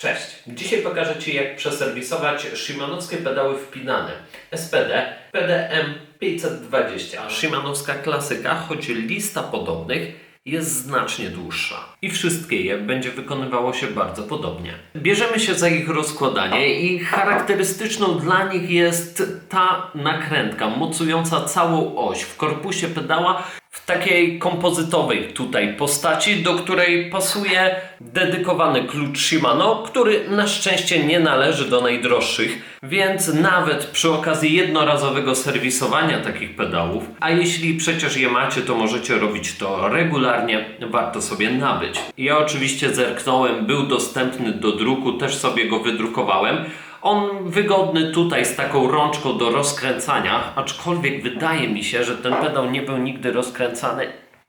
Cześć! Dzisiaj pokażę Ci jak przeserwisować Shimanowskie pedały wpinane SPD PDM 520. Shimanowska klasyka, choć lista podobnych jest znacznie dłuższa i wszystkie je będzie wykonywało się bardzo podobnie. Bierzemy się za ich rozkładanie i charakterystyczną dla nich jest ta nakrętka mocująca całą oś w korpusie pedała w takiej kompozytowej tutaj postaci, do której pasuje dedykowany klucz Shimano, który na szczęście nie należy do najdroższych, więc nawet przy okazji jednorazowego serwisowania takich pedałów, a jeśli przecież je macie, to możecie robić to regularnie, warto sobie nabyć. Ja oczywiście zerknąłem, był dostępny do druku, też sobie go wydrukowałem. On wygodny tutaj z taką rączką do rozkręcania, aczkolwiek wydaje mi się, że ten pedał nie był nigdy rozkręcany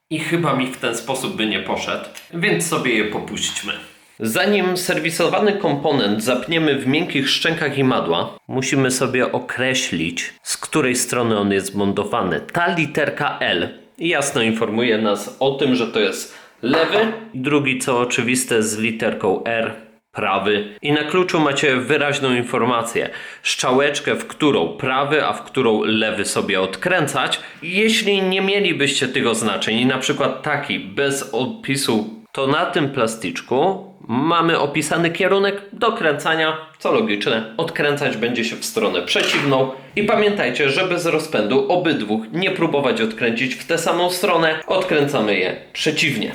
i chyba mi w ten sposób by nie poszedł, więc sobie je popuśćmy. Zanim serwisowany komponent zapniemy w miękkich szczękach i madła, musimy sobie określić, z której strony on jest zmontowany. Ta literka L jasno informuje nas o tym, że to jest lewy, drugi co oczywiste z literką R prawy i na kluczu macie wyraźną informację, strzałeczkę, w którą prawy, a w którą lewy sobie odkręcać. Jeśli nie mielibyście tych oznaczeń na przykład taki bez opisu, to na tym plastyczku mamy opisany kierunek dokręcania, co logiczne, odkręcać będzie się w stronę przeciwną i pamiętajcie, że bez rozpędu obydwu nie próbować odkręcić w tę samą stronę, odkręcamy je przeciwnie.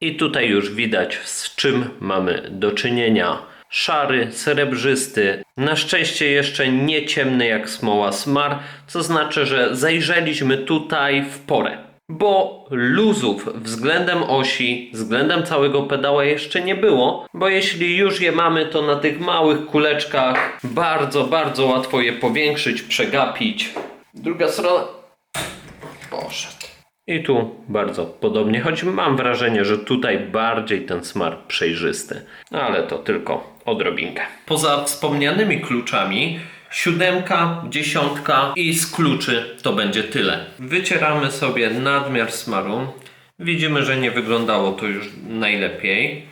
I tutaj już widać z czym mamy do czynienia. Szary, srebrzysty, na szczęście jeszcze nie ciemny jak smoła smar, co znaczy, że zajrzeliśmy tutaj w porę. Bo luzów względem osi, względem całego pedała jeszcze nie było, bo jeśli już je mamy, to na tych małych kuleczkach bardzo, bardzo łatwo je powiększyć, przegapić. Druga strona poszedł. I tu bardzo podobnie, choć mam wrażenie, że tutaj bardziej ten smar przejrzysty, ale to tylko odrobinkę. Poza wspomnianymi kluczami, siódemka, dziesiątka i z kluczy to będzie tyle. Wycieramy sobie nadmiar smaru. Widzimy, że nie wyglądało to już najlepiej.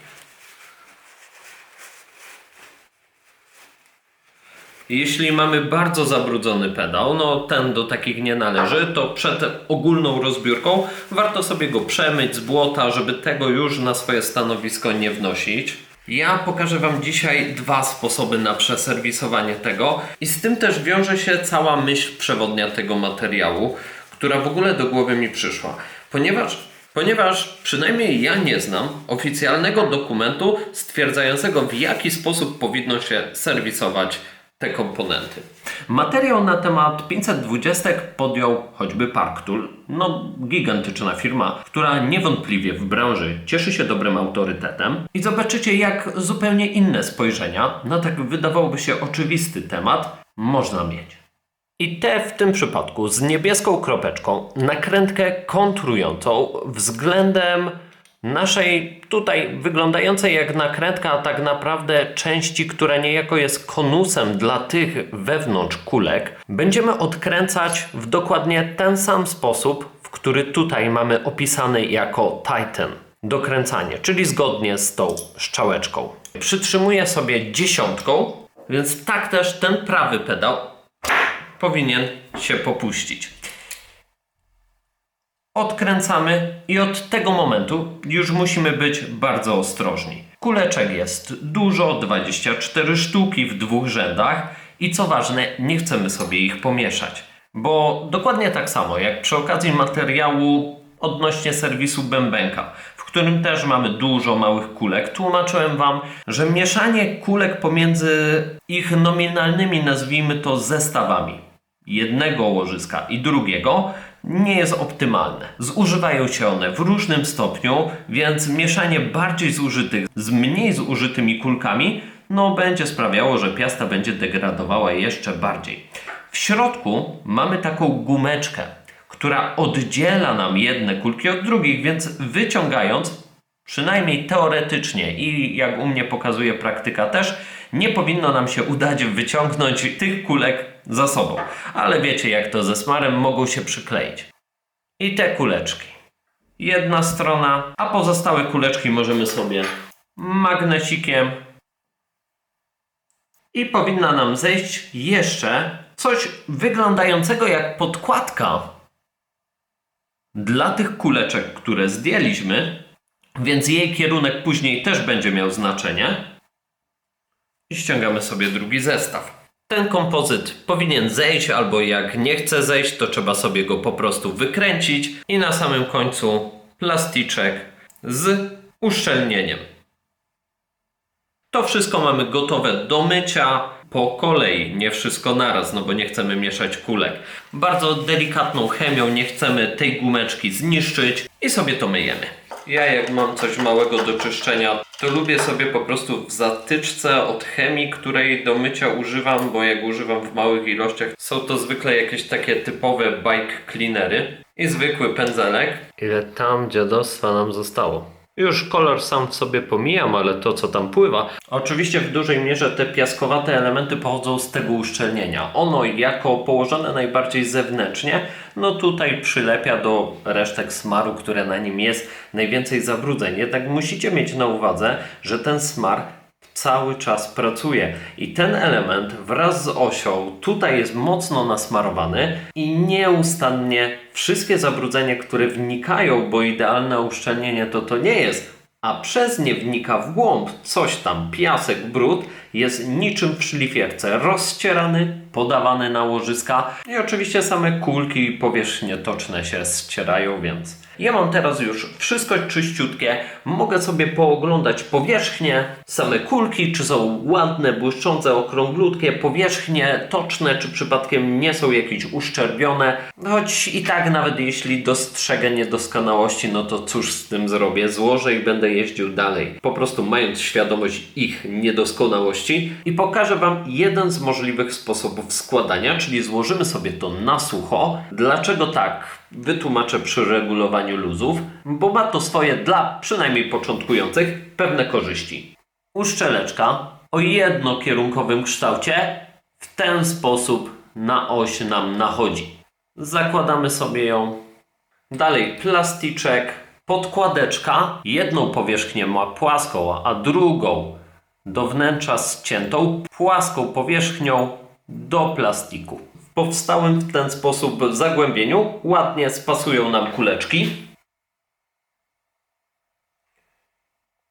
Jeśli mamy bardzo zabrudzony pedał, no ten do takich nie należy, to przed ogólną rozbiórką warto sobie go przemyć z błota, żeby tego już na swoje stanowisko nie wnosić. Ja pokażę Wam dzisiaj dwa sposoby na przeserwisowanie tego i z tym też wiąże się cała myśl przewodnia tego materiału, która w ogóle do głowy mi przyszła. Ponieważ Ponieważ przynajmniej ja nie znam oficjalnego dokumentu stwierdzającego w jaki sposób powinno się serwisować te komponenty. Materiał na temat 520 podjął choćby Parktool, no gigantyczna firma, która niewątpliwie w branży cieszy się dobrym autorytetem i zobaczycie jak zupełnie inne spojrzenia na tak wydawałoby się oczywisty temat można mieć. I te w tym przypadku z niebieską kropeczką nakrętkę kontrującą względem naszej tutaj wyglądającej jak nakrętka, a tak naprawdę części, która niejako jest konusem dla tych wewnątrz kulek, będziemy odkręcać w dokładnie ten sam sposób, w który tutaj mamy opisany jako Titan. Dokręcanie, czyli zgodnie z tą szczałeczką. Przytrzymuję sobie dziesiątką, więc tak też ten prawy pedał powinien się popuścić odkręcamy i od tego momentu już musimy być bardzo ostrożni. Kuleczek jest dużo, 24 sztuki w dwóch rzędach i co ważne, nie chcemy sobie ich pomieszać. Bo dokładnie tak samo jak przy okazji materiału odnośnie serwisu bębenka, w którym też mamy dużo małych kulek, tłumaczyłem Wam, że mieszanie kulek pomiędzy ich nominalnymi, nazwijmy to zestawami, jednego łożyska i drugiego nie jest optymalne. Zużywają się one w różnym stopniu, więc mieszanie bardziej zużytych z mniej zużytymi kulkami no będzie sprawiało, że piasta będzie degradowała jeszcze bardziej. W środku mamy taką gumeczkę, która oddziela nam jedne kulki od drugich, więc wyciągając przynajmniej teoretycznie i jak u mnie pokazuje praktyka też, nie powinno nam się udać wyciągnąć tych kulek za sobą. Ale wiecie jak to ze smarem mogą się przykleić. I te kuleczki. jedna strona, a pozostałe kuleczki możemy sobie magnesikiem i powinna nam zejść jeszcze coś wyglądającego jak podkładka dla tych kuleczek, które zdjęliśmy, więc jej kierunek później też będzie miał znaczenie. I ściągamy sobie drugi zestaw. Ten kompozyt powinien zejść, albo jak nie chce zejść, to trzeba sobie go po prostu wykręcić i na samym końcu plasticzek z uszczelnieniem. To wszystko mamy gotowe do mycia po kolei, nie wszystko naraz, no bo nie chcemy mieszać kulek. Bardzo delikatną chemią nie chcemy tej gumeczki zniszczyć i sobie to myjemy. Ja jak mam coś małego do czyszczenia, to lubię sobie po prostu w zatyczce od chemii, której do mycia używam, bo jak używam w małych ilościach, są to zwykle jakieś takie typowe bike cleanery i zwykły pędzelek. Ile tam dziadostwa nam zostało. Już kolor sam w sobie pomijam, ale to co tam pływa. Oczywiście w dużej mierze te piaskowate elementy pochodzą z tego uszczelnienia. Ono jako położone najbardziej zewnętrznie, no tutaj przylepia do resztek smaru, które na nim jest najwięcej zabrudzeń. Jednak musicie mieć na uwadze, że ten smar cały czas pracuje. I ten element wraz z osią tutaj jest mocno nasmarowany i nieustannie wszystkie zabrudzenia, które wnikają, bo idealne uszczelnienie to to nie jest, a przez nie wnika w głąb. Coś tam, piasek, brud, jest niczym w szlifierce rozcierany, podawany na łożyska i oczywiście same kulki i powierzchnie toczne się ścierają, więc ja mam teraz już wszystko czyściutkie, mogę sobie pooglądać powierzchnie, same kulki, czy są ładne, błyszczące, okrąglutkie, powierzchnie toczne, czy przypadkiem nie są jakieś uszczerbione, choć i tak nawet jeśli dostrzegę niedoskonałości, no to cóż z tym zrobię, złożę i będę jeździł dalej, po prostu mając świadomość ich niedoskonałości i pokażę Wam jeden z możliwych sposobów składania, czyli złożymy sobie to na sucho. Dlaczego tak? Wytłumaczę przy regulowaniu luzów, bo ma to swoje dla przynajmniej początkujących pewne korzyści. Uszczeleczka o jednokierunkowym kształcie w ten sposób na oś nam nachodzi. Zakładamy sobie ją. Dalej plasticzek, podkładeczka. Jedną powierzchnię ma płaską, a drugą do wnętrza ściętą płaską powierzchnią do plastiku. W powstałym w ten sposób zagłębieniu ładnie spasują nam kuleczki.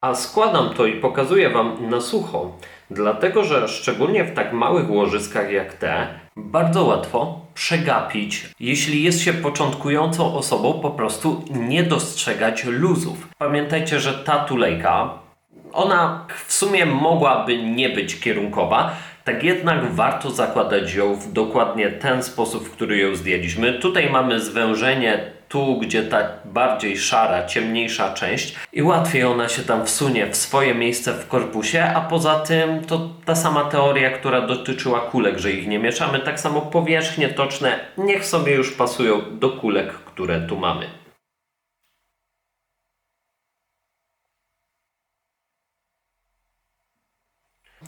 A składam to i pokazuję Wam na sucho, dlatego że szczególnie w tak małych łożyskach jak te, bardzo łatwo przegapić, jeśli jest się początkującą osobą, po prostu nie dostrzegać luzów. Pamiętajcie, że ta tulejka, ona w sumie mogłaby nie być kierunkowa, tak jednak warto zakładać ją w dokładnie ten sposób, w który ją zdjęliśmy. Tutaj mamy zwężenie tu, gdzie ta bardziej szara, ciemniejsza część i łatwiej ona się tam wsunie w swoje miejsce w korpusie, a poza tym to ta sama teoria, która dotyczyła kulek, że ich nie mieszamy, tak samo powierzchnie toczne niech sobie już pasują do kulek, które tu mamy.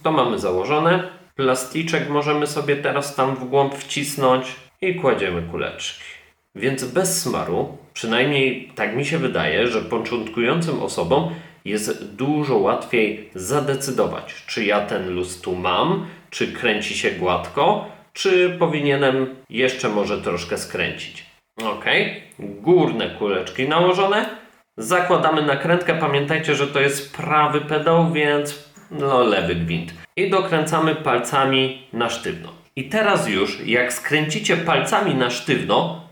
To mamy założone. Plasticzek możemy sobie teraz tam w głąb wcisnąć i kładziemy kuleczki. Więc bez smaru, przynajmniej tak mi się wydaje, że początkującym osobom jest dużo łatwiej zadecydować, czy ja ten luz tu mam, czy kręci się gładko, czy powinienem jeszcze może troszkę skręcić. Ok, górne kuleczki nałożone. Zakładamy nakrętkę. Pamiętajcie, że to jest prawy pedał, więc no lewy gwint. I dokręcamy palcami na sztywno. I teraz już, jak skręcicie palcami na sztywno,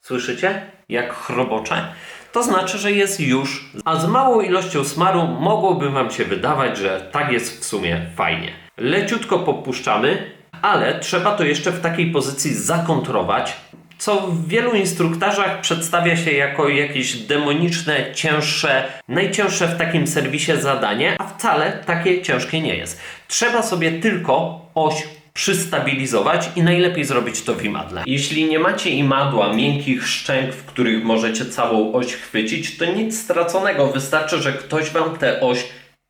słyszycie? Jak chrobocze? To znaczy, że jest już, a z małą ilością smaru mogłoby Wam się wydawać, że tak jest w sumie fajnie. Leciutko popuszczamy, ale trzeba to jeszcze w takiej pozycji zakontrować, co w wielu instruktażach przedstawia się jako jakieś demoniczne, cięższe, najcięższe w takim serwisie zadanie, a wcale takie ciężkie nie jest. Trzeba sobie tylko oś przystabilizować i najlepiej zrobić to w imadle. Jeśli nie macie imadła, miękkich szczęk, w których możecie całą oś chwycić, to nic straconego. Wystarczy, że ktoś Wam tę oś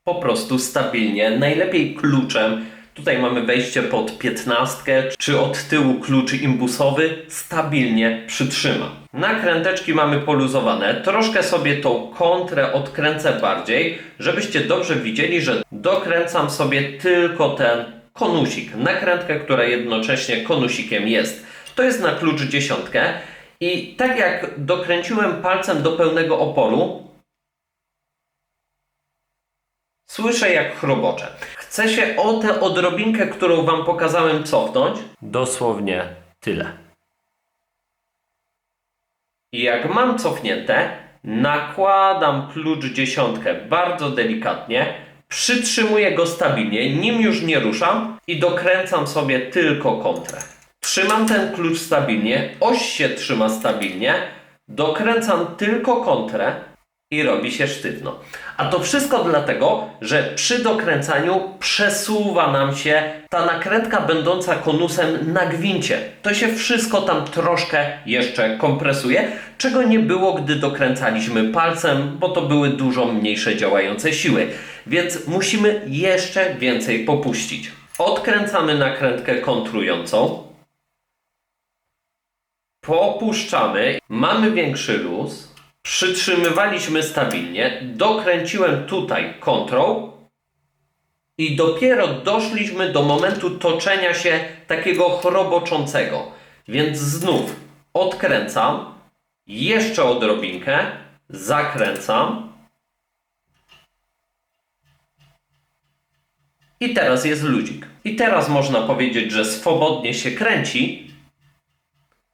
po prostu stabilnie, najlepiej kluczem Tutaj mamy wejście pod piętnastkę, czy od tyłu klucz imbusowy stabilnie przytrzyma. Nakręteczki mamy poluzowane. Troszkę sobie tą kontrę odkręcę bardziej, żebyście dobrze widzieli, że dokręcam sobie tylko ten konusik. Nakrętkę, która jednocześnie konusikiem jest. To jest na klucz dziesiątkę. I tak jak dokręciłem palcem do pełnego oporu, Słyszę jak chrobocze. Chcę się o tę odrobinkę, którą wam pokazałem, cofnąć. Dosłownie tyle. I jak mam cofnięte, nakładam klucz dziesiątkę bardzo delikatnie, przytrzymuję go stabilnie, nim już nie ruszam i dokręcam sobie tylko kontrę. Trzymam ten klucz stabilnie, oś się trzyma stabilnie, dokręcam tylko kontrę i robi się sztywno. A to wszystko dlatego, że przy dokręcaniu przesuwa nam się ta nakrętka będąca konusem na gwincie. To się wszystko tam troszkę jeszcze kompresuje, czego nie było, gdy dokręcaliśmy palcem, bo to były dużo mniejsze działające siły. Więc musimy jeszcze więcej popuścić. Odkręcamy nakrętkę kontrującą. Popuszczamy. Mamy większy luz. Przytrzymywaliśmy stabilnie, dokręciłem tutaj kontrą i dopiero doszliśmy do momentu toczenia się takiego chroboczącego. Więc znów odkręcam, jeszcze odrobinkę, zakręcam i teraz jest ludzik. I teraz można powiedzieć, że swobodnie się kręci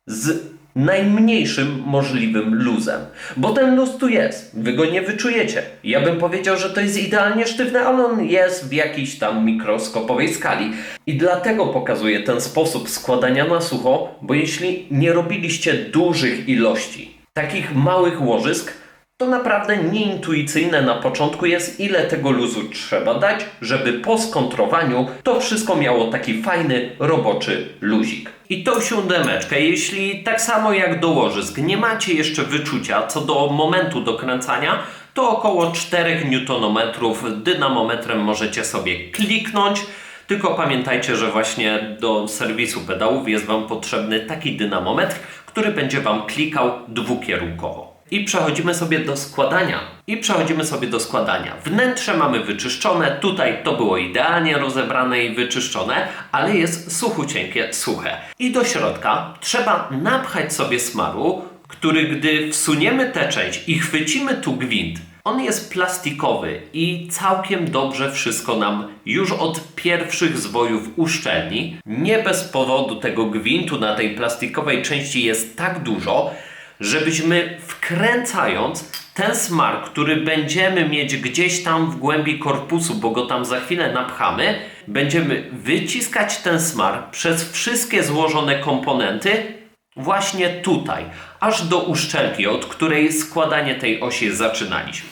z najmniejszym możliwym luzem. Bo ten luz tu jest, wy go nie wyczujecie. Ja bym powiedział, że to jest idealnie sztywne, ale on jest w jakiejś tam mikroskopowej skali. I dlatego pokazuję ten sposób składania na sucho, bo jeśli nie robiliście dużych ilości takich małych łożysk, to naprawdę nieintuicyjne na początku jest, ile tego luzu trzeba dać, żeby po skontrowaniu to wszystko miało taki fajny, roboczy luzik. I tą siódemeczkę, jeśli tak samo jak do łożysk nie macie jeszcze wyczucia co do momentu dokręcania, to około 4 Nm dynamometrem możecie sobie kliknąć. Tylko pamiętajcie, że właśnie do serwisu pedałów jest Wam potrzebny taki dynamometr, który będzie Wam klikał dwukierunkowo. I przechodzimy sobie do składania. I przechodzimy sobie do składania. Wnętrze mamy wyczyszczone, tutaj to było idealnie rozebrane i wyczyszczone, ale jest suchucienkie, suche. I do środka trzeba napchać sobie smaru, który gdy wsuniemy tę część i chwycimy tu gwint, on jest plastikowy i całkiem dobrze wszystko nam już od pierwszych zwojów uszczelni. Nie bez powodu tego gwintu na tej plastikowej części jest tak dużo, żebyśmy wkręcając ten smar, który będziemy mieć gdzieś tam w głębi korpusu, bo go tam za chwilę napchamy, będziemy wyciskać ten smar przez wszystkie złożone komponenty właśnie tutaj, aż do uszczelki, od której składanie tej osi zaczynaliśmy.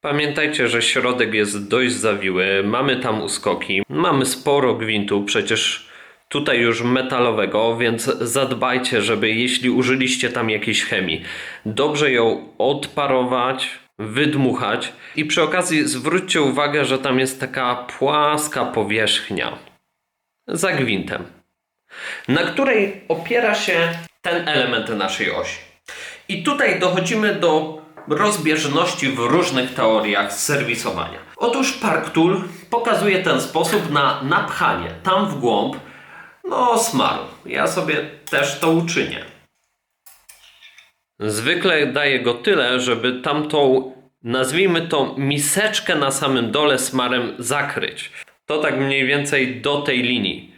Pamiętajcie, że środek jest dość zawiły, mamy tam uskoki, mamy sporo gwintu, przecież tutaj już metalowego, więc zadbajcie, żeby jeśli użyliście tam jakiejś chemii, dobrze ją odparować, wydmuchać i przy okazji zwróćcie uwagę, że tam jest taka płaska powierzchnia za gwintem, na której opiera się ten element naszej osi. I tutaj dochodzimy do rozbieżności w różnych teoriach serwisowania. Otóż Parktool pokazuje ten sposób na napchanie tam w głąb no, smaru. Ja sobie też to uczynię. Zwykle daję go tyle, żeby tamtą, nazwijmy to, miseczkę na samym dole smarem zakryć. To tak mniej więcej do tej linii.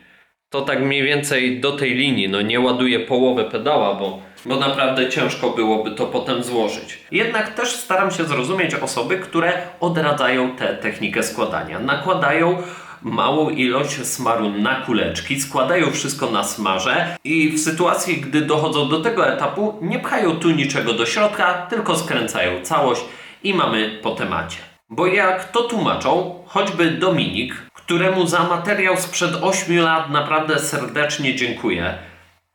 To tak mniej więcej do tej linii. No nie ładuję połowę pedała, bo, bo naprawdę ciężko byłoby to potem złożyć. Jednak też staram się zrozumieć osoby, które odradzają tę technikę składania. Nakładają małą ilość smaru na kuleczki, składają wszystko na smarze i w sytuacji, gdy dochodzą do tego etapu, nie pchają tu niczego do środka, tylko skręcają całość i mamy po temacie. Bo jak to tłumaczą, choćby Dominik, któremu za materiał sprzed 8 lat naprawdę serdecznie dziękuję.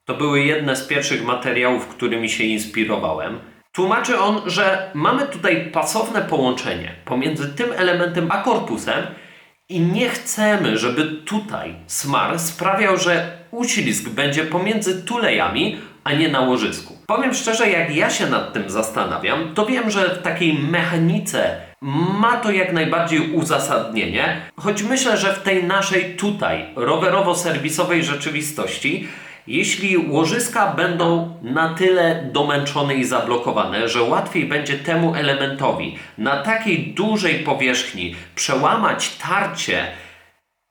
To były jedne z pierwszych materiałów, którymi się inspirowałem. Tłumaczy on, że mamy tutaj pasowne połączenie pomiędzy tym elementem a korpusem I nie chcemy, żeby tutaj smar sprawiał, że uślizg będzie pomiędzy tulejami, a nie na łożysku. Powiem szczerze, jak ja się nad tym zastanawiam, to wiem, że w takiej mechanice ma to jak najbardziej uzasadnienie, choć myślę, że w tej naszej tutaj rowerowo-serwisowej rzeczywistości jeśli łożyska będą na tyle domęczone i zablokowane, że łatwiej będzie temu elementowi na takiej dużej powierzchni przełamać tarcie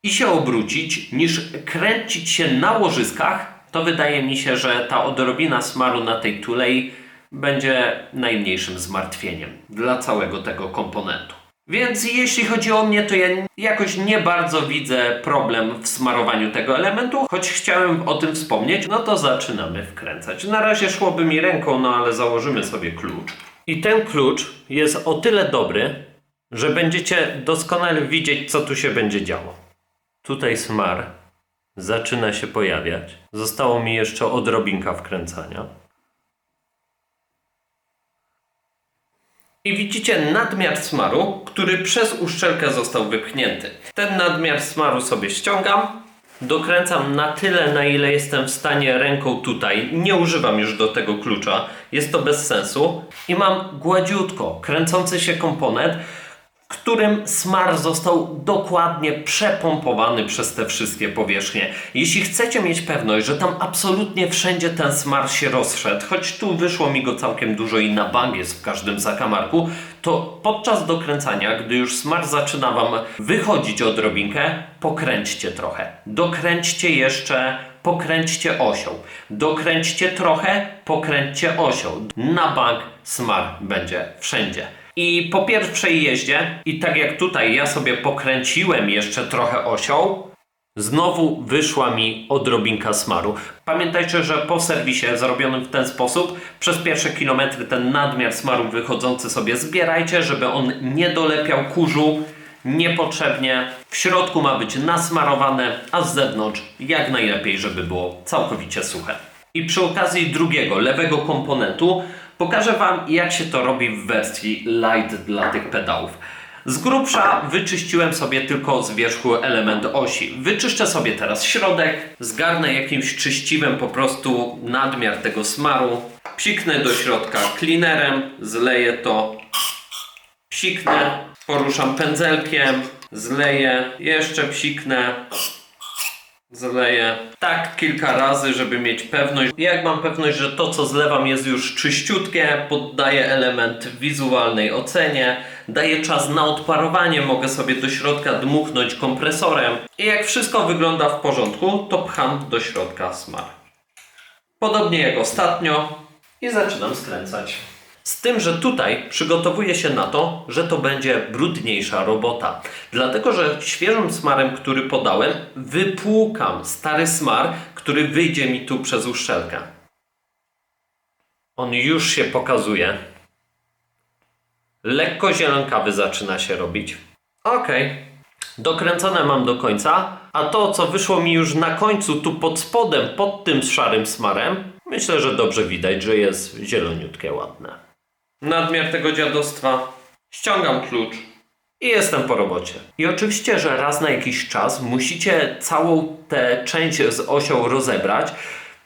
i się obrócić, niż kręcić się na łożyskach, to wydaje mi się, że ta odrobina smaru na tej tulei będzie najmniejszym zmartwieniem dla całego tego komponentu. Więc jeśli chodzi o mnie, to ja jakoś nie bardzo widzę problem w smarowaniu tego elementu, choć chciałem o tym wspomnieć, no to zaczynamy wkręcać. Na razie szłoby mi ręką, no ale założymy sobie klucz. I ten klucz jest o tyle dobry, że będziecie doskonale widzieć, co tu się będzie działo. Tutaj smar zaczyna się pojawiać. Zostało mi jeszcze odrobinka wkręcania. I widzicie nadmiar smaru, który przez uszczelkę został wypchnięty. Ten nadmiar smaru sobie ściągam, dokręcam na tyle, na ile jestem w stanie ręką tutaj. Nie używam już do tego klucza, jest to bez sensu. I mam gładziutko kręcący się komponent, którym smar został dokładnie przepompowany przez te wszystkie powierzchnie. Jeśli chcecie mieć pewność, że tam absolutnie wszędzie ten smar się rozszedł, choć tu wyszło mi go całkiem dużo i na bank jest w każdym zakamarku, to podczas dokręcania, gdy już smar zaczyna Wam wychodzić odrobinkę, pokręćcie trochę. Dokręćcie jeszcze pokręćcie osią. Dokręćcie trochę, pokręćcie osią. Na bank smar będzie wszędzie. I po pierwszej jeździe, i tak jak tutaj ja sobie pokręciłem jeszcze trochę osią, znowu wyszła mi odrobinka smaru. Pamiętajcie, że po serwisie zrobionym w ten sposób, przez pierwsze kilometry ten nadmiar smaru wychodzący sobie zbierajcie, żeby on nie dolepiał kurzu niepotrzebnie. W środku ma być nasmarowane, a z zewnątrz jak najlepiej, żeby było całkowicie suche. I przy okazji drugiego, lewego komponentu pokażę Wam jak się to robi w wersji light dla tych pedałów. Z grubsza wyczyściłem sobie tylko z wierzchu element osi. Wyczyszczę sobie teraz środek, zgarnę jakimś czyściwem po prostu nadmiar tego smaru, psiknę do środka cleanerem, zleję to, psiknę, poruszam pędzelkiem, zleję, jeszcze psiknę, zleję. Tak kilka razy, żeby mieć pewność. Jak mam pewność, że to co zlewam jest już czyściutkie, poddaję element wizualnej ocenie, daję czas na odparowanie, mogę sobie do środka dmuchnąć kompresorem. I jak wszystko wygląda w porządku, to pcham do środka smar. Podobnie jak ostatnio i zaczynam skręcać. Z tym, że tutaj przygotowuję się na to, że to będzie brudniejsza robota. Dlatego, że świeżym smarem, który podałem, wypłukam stary smar, który wyjdzie mi tu przez uszczelkę. On już się pokazuje. Lekko zielonkawy zaczyna się robić. Okej. Dokręcone mam do końca, a to co wyszło mi już na końcu tu pod spodem, pod tym szarym smarem, myślę, że dobrze widać, że jest zieloniutkie, ładne. Nadmiar tego dziadostwa. Ściągam klucz i jestem po robocie. I oczywiście, że raz na jakiś czas musicie całą tę część z osią rozebrać,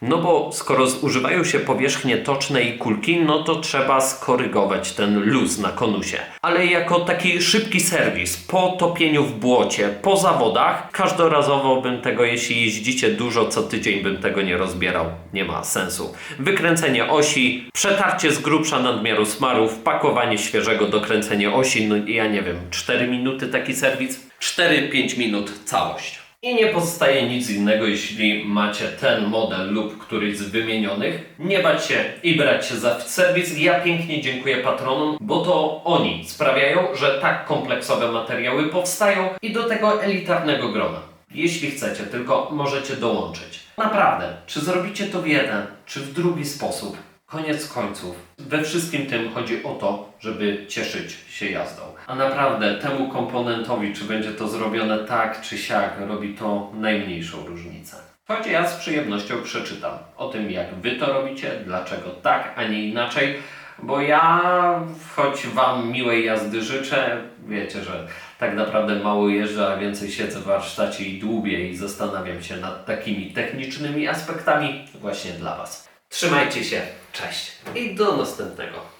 no bo skoro zużywają się powierzchnie toczne i kulki, no to trzeba skorygować ten luz na konusie. Ale jako taki szybki serwis, po topieniu w błocie, po zawodach, każdorazowo bym tego, jeśli jeździcie dużo, co tydzień bym tego nie rozbierał. Nie ma sensu. Wykręcenie osi, przetarcie z grubsza nadmiaru smaru, wpakowanie świeżego, dokręcenie osi, no ja nie wiem, 4 minuty taki serwis? 4-5 minut całość. I nie pozostaje nic innego, jeśli macie ten model lub któryś z wymienionych, nie bać się i brać się za serwis. Ja pięknie dziękuję patronom, bo to oni sprawiają, że tak kompleksowe materiały powstają i do tego elitarnego grona. Jeśli chcecie, tylko możecie dołączyć. Naprawdę, czy zrobicie to w jeden, czy w drugi sposób, koniec końców, we wszystkim tym chodzi o to, żeby cieszyć się jazdą. A naprawdę temu komponentowi, czy będzie to zrobione tak czy siak, robi to najmniejszą różnicę. Choć ja z przyjemnością przeczytam o tym, jak wy to robicie, dlaczego tak, a nie inaczej. bo ja, choć Wam miłej jazdy życzę, wiecie, że tak naprawdę mało jeżdżę, a więcej siedzę w warsztacie i dłubię i zastanawiam się nad takimi technicznymi aspektami właśnie dla Was. Trzymajcie się, cześć i do następnego.